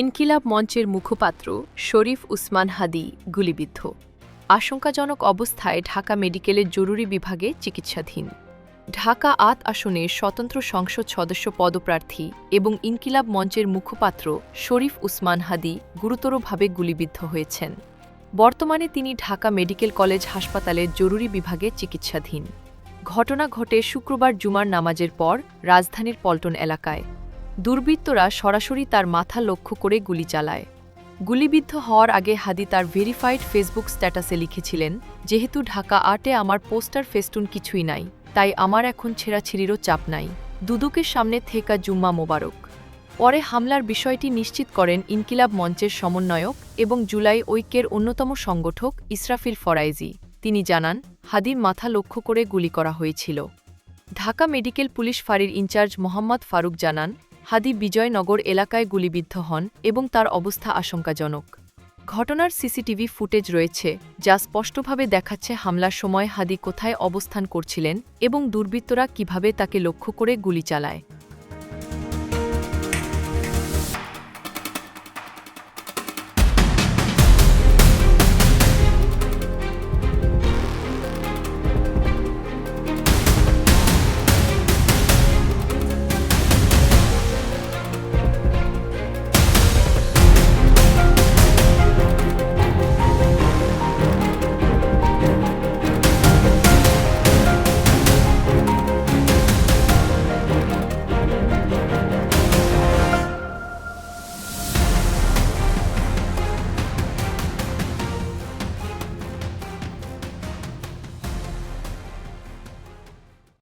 ইনকিলাব মঞ্চের মুখপাত্র শরীফ উসমান হাদি গুলিবিদ্ধ। আশঙ্কাজনক অবস্থায় ঢাকা মেডিকেলের জরুরি বিভাগে চিকিৎসাধীন। ঢাকা আট আসনে স্বতন্ত্র সংসদ সদস্য পদপ্রার্থী এবং ইনকিলাব মঞ্চের মুখপাত্র শরীফ উসমান হাদি গুরুতরভাবে গুলিবিদ্ধ হয়েছেন। বর্তমানে তিনি ঢাকা মেডিকেল কলেজ হাসপাতালের জরুরি বিভাগে চিকিৎসাধীন। ঘটনা ঘটে শুক্রবার জুমার নামাজের পর রাজধানীর পল্টন এলাকায়। দুর্বৃত্তরা সরাসরি তার মাথা লক্ষ্য করে গুলি চালায়। গুলিবিদ্ধ হওয়ার আগে হাদি তার ভেরিফাইড ফেসবুক স্ট্যাটাসে লিখেছিলেন, যেহেতু ঢাকা আটে আমার পোস্টার ফেস্টুন কিছুই নাই, তাই আমার এখন ছেঁড়াছিড়িরও চাপ নাই। দুদুকের সামনে থেকা জুম্মা মোবারক। পরে হামলার বিষয়টি নিশ্চিত করেন ইনকিলাব মঞ্চের সমন্বয়ক এবং জুলাই ঐক্যের অন্যতম সংগঠক ইসরাফিল ফরাইজি। তিনি জানান, হাদির মাথা লক্ষ্য করে গুলি করা হয়েছিল। ঢাকা মেডিকেল পুলিশ ফাঁড়ির ইনচার্জ মোহাম্মদ ফারুক জানান হাদি বিজয়নগর এলাকায় গুলিবিদ্ধ হন এবং তার অবস্থা আশঙ্কাজনক। ঘটনার সিসিটিভি ফুটেজ রয়েছে, যা স্পষ্টভাবে দেখাচ্ছে হামলার সময় হাদি কোথায় অবস্থান করছিলেন এবং দুর্বৃত্তরা কীভাবে তাকে লক্ষ্য করে গুলি চালায়।